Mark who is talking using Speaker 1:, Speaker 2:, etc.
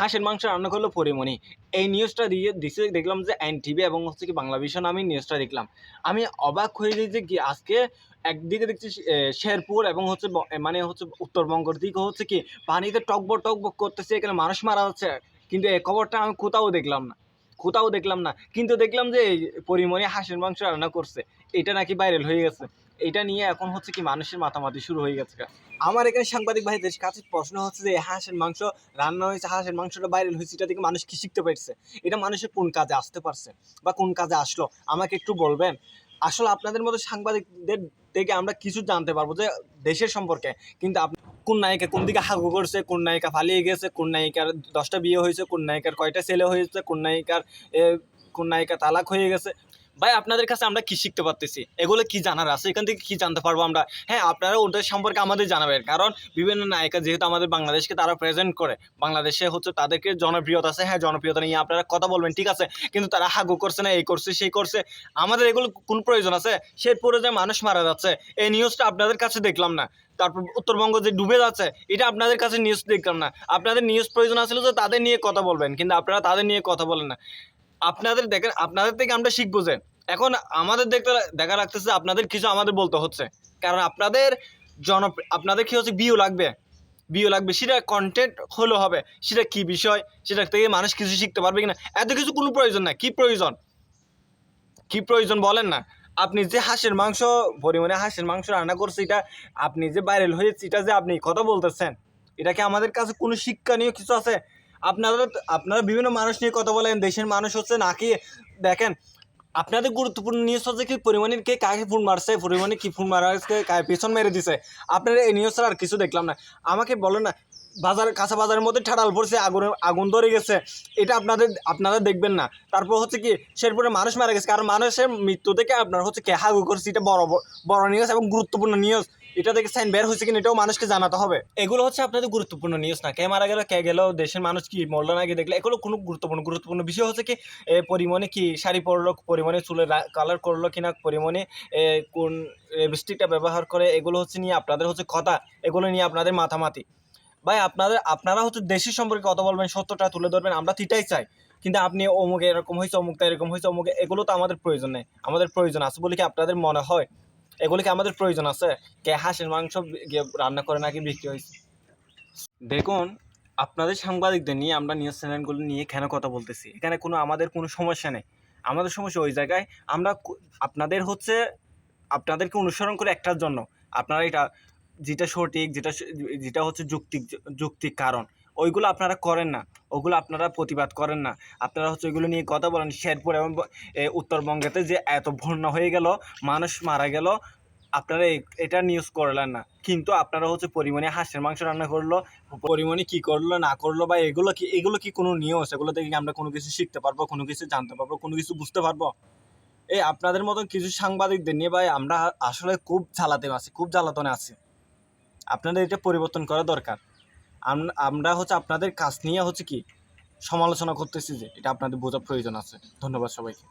Speaker 1: হাঁসের মাংস রান্না করল পরিমণি। এই নিউজটা দিয়ে দিছে দেখলাম যে এন টিভি এবং হচ্ছে কি বাংলা ভিশন আমি নিউজটা দেখলাম। আমি অবাক হয়ে যাই যে কি আজকে একদিকে দেখছি শেরপুর এবং হচ্ছে মানে হচ্ছে উত্তরবঙ্গের দিকে হচ্ছে কি পানিতে টকবক টকবক করতেছে, এখানে মানুষ মারা যাচ্ছে। কিন্তু এই খবরটা আমি কোথাও দেখলাম না, কোথাও দেখলাম না। কিন্তু দেখলাম যে পরিমণি হাঁসের মাংস রান্না করছে, এটা নাকি ভাইরাল হয়ে গেছে। এটা নিয়ে এখন হচ্ছে কি মানুষের মাতামাতি শুরু হয়ে গেছে আমার এখানে সাংবাদিক ভাইদের কাছে প্রশ্ন হচ্ছে যে, হাঁসের মাংস রান্না হয়েছে, হাঁসের মাংসটা ভাইরাল হয়েছে, এটা থেকে মানুষ কি শিখতে পারছে? এটা মানুষের কোন কাজে আসতে পারছে বা কোন কাজে আসলো? আমাকে একটু বলবেন, আসলে আপনাদের মতো সাংবাদিকদের থেকে আমরা কিছু জানতে পারব যে, দেশের সম্পর্কে। কিন্তু আপ কোন নায়িকা কোন দিকে হাগু করছে, কোন নায়িকা পালিয়ে গেছে, কোন নায়িকার দশটা বিয়ে হয়েছে, কোন নায়িকার কয়টা ছেলে হয়েছে, কোন নায়িকার কোন নায়িকা তালাক হয়ে গেছে ভাই, আপনাদের কাছে আমরা কি শিখতে পারতেছি? এগুলো কি জানার আছে? এখান থেকে কি জানতে পারব আমরা? হ্যাঁ আপনারা ওদের সম্পর্কে আমাদের জানাবেন। কারণ বিভিন্ন নায়িকা যেহেতু আমাদের বাংলাদেশকে তারা প্রেজেন্ট করে, বাংলাদেশে হচ্ছে তাদেরকে জনপ্রিয়তা আছে। হ্যাঁ জনপ্রিয়তা নিয়ে আপনারা কথা বলবেন, ঠিক আছে? কিন্তু তারা হাগু করছে না, এই করছে, সেই করছে। আমাদের এগুলো কোন প্রয়োজন আছে? শেরপুরে যে মানুষ মারা যাচ্ছে। এই নিউজটা আপনাদের কাছে দেখলাম না। তারপর উত্তরবঙ্গ যে ডুবে যাচ্ছে, এটা আপনাদের কাছে নিউজ দেখলাম না। আপনাদের নিউজ প্রয়োজন আছিল যে তাদের নিয়ে কথা বলবেন, কিন্তু আপনারা তাদের নিয়ে কথা বলেন না। আপনাদের দেখেন, আপনাদের থেকে আমরা শিখব যে, এখন আমাদের দেখতে দেখা লাগতেছে আপনাদের কিছু আমাদের বলতে হচ্ছে। কারণ আপনাদের জন আপনাদের কি হচ্ছে, বিও লাগবে। বিও লাগবে। সেটা কন্টেন্ট হলো হবে, সেটা কি বিষয়, সেটা থেকে মানুষ কিছু শিখতে পারবে কিনা, এত কিছু কোনো প্রয়োজন না কি প্রয়োজন? কি প্রয়োজন বলেন না। আপনি যে হাঁসের মাংস, পরিমাণে হাঁসের মাংস রান্না করছে, এটা আপনি যে ভাইরাল হয়েছে, এটা যে আপনি কথা বলতেছেন, এটা কি আমাদের কাছে কোনো শিক্ষণীয় কিছু আছে? আপনারা আপনারা বিভিন্ন মানুষ নিয়ে কথা বলেন, দেশের মানুষ হচ্ছে নাকি, দেখেন, আপনাদের গুরুত্বপূর্ণ নিউজ হচ্ছে কি পরিমাণে কে কাকে ফোন মারছে, পরিমাণে কি ফোন মারা পেছন মেরে দিছে। আপনারা এই নিউজ ছাড়া আর কিছু দেখলাম না। আমাকে বলো না বাজার, কাঁচা বাজারের মধ্যে ঠাড়াল পড়ছে, আগুন আগুন ধরে গেছে। এটা আপনাদের, আপনারা দেখবেন না। তারপর হচ্ছে কি, শেরপুরে মানুষ মারা গেছে, কারণ মানুষের মৃত্যু থেকে আপনার হচ্ছে কে হাগু করছে, এটা বড় বড়- নিউজ এবং গুরুত্বপূর্ণ নিউজ এটা থেকে সাইন বের হয়েছে কিনা, এটাও মানুষকে জানাতে হবে। এগুলো হচ্ছে আপনাদের গুরুত্বপূর্ণ নিউজ না। কে মারা গেল, কে গেল, দেশের মানুষ কি মরলো না কি দেখলে। এগুলো কোনো গুরুত্বপূর্ণ গুরুত্বপূর্ণ বিষয় হচ্ছে কি পরিমাণে কি শাড়ি পরলো, পরিমাণে চুলের কালার করল কিনা, পরিমাণে কোন লিপস্টিকটা ব্যবহার করে, এগুলো হচ্ছে নিয়ে আপনাদের হচ্ছে কথা। এগুলো নিয়ে আপনাদের মাথামাতি ভাই, আপনাদের, আপনারা হচ্ছে দেশের সম্পর্কে কথা বলবেন, সত্যটা তুলে ধরবেন, আমরা তিটাই চাই। কিন্তু আপনি অমুক এরকম হয়েছে অমুকটা এরকম হয়েছে, অমুক, এগুলো তো আমাদের প্রয়োজন নেই, আমাদের প্রয়োজন আছে বলে কি আপনাদের মনে হয়? এগুলো কি আমাদের প্রয়োজন আছে? কে হাঁসের মাংস রান্না করে নাকি বিক্রি হয়েছে? দেখুন, আপনাদের সাংবাদিকদের নিয়ে আমরা নিউজ চ্যানেলগুলো নিয়ে কেন কথা বলতেছি? এখানে কোনো, আমাদের কোনো সমস্যা নেই। আমাদের সমস্যা ওই জায়গায় আমরা আপনাদের হচ্ছে, আপনাদেরকে অনুসরণ করে একটার জন্য। আপনারা এটা যেটা সঠিক, যেটা যেটা হচ্ছে যুক্তিক যুক্তিক কারণ, ওইগুলো আপনারা করেন না। ওগুলো আপনারা প্রতিবাদ করেন না। আপনারা হচ্ছে ওইগুলো নিয়ে কথা বলেন। শেরপুর এবং উত্তরবঙ্গেতে যে এত বন্যা হয়ে গেল, মানুষ মারা গেল, আপনারা এটা নিউজ করলেন না। কিন্তু আপনারা হচ্ছে পরিমাণে হাঁসের মাংস রান্না করল, পরিমাণে কি করল, না করল বা এগুলো কি এগুলো কি কোনো নিউজ এগুলো থেকে আমরা কোনো কিছু শিখতে পারব, কোনো কিছু জানতে পারব, কোনো কিছু বুঝতে পারব? এই আপনাদের মতন কিছু সাংবাদিকদের নিয়ে ভাই, আমরা আসলে খুব জ্বালাতে আছি, খুব জ্বালাতনে আছি। আপনাদের এটা পরিবর্তন করা দরকার। আমরা হচ্ছে আপনাদের কাজ নিয়ে হচ্ছে কি সমালোচনা করতেছি যে এটা আপনাদের বোঝা প্রয়োজন আছে। ধন্যবাদ সবাইকে।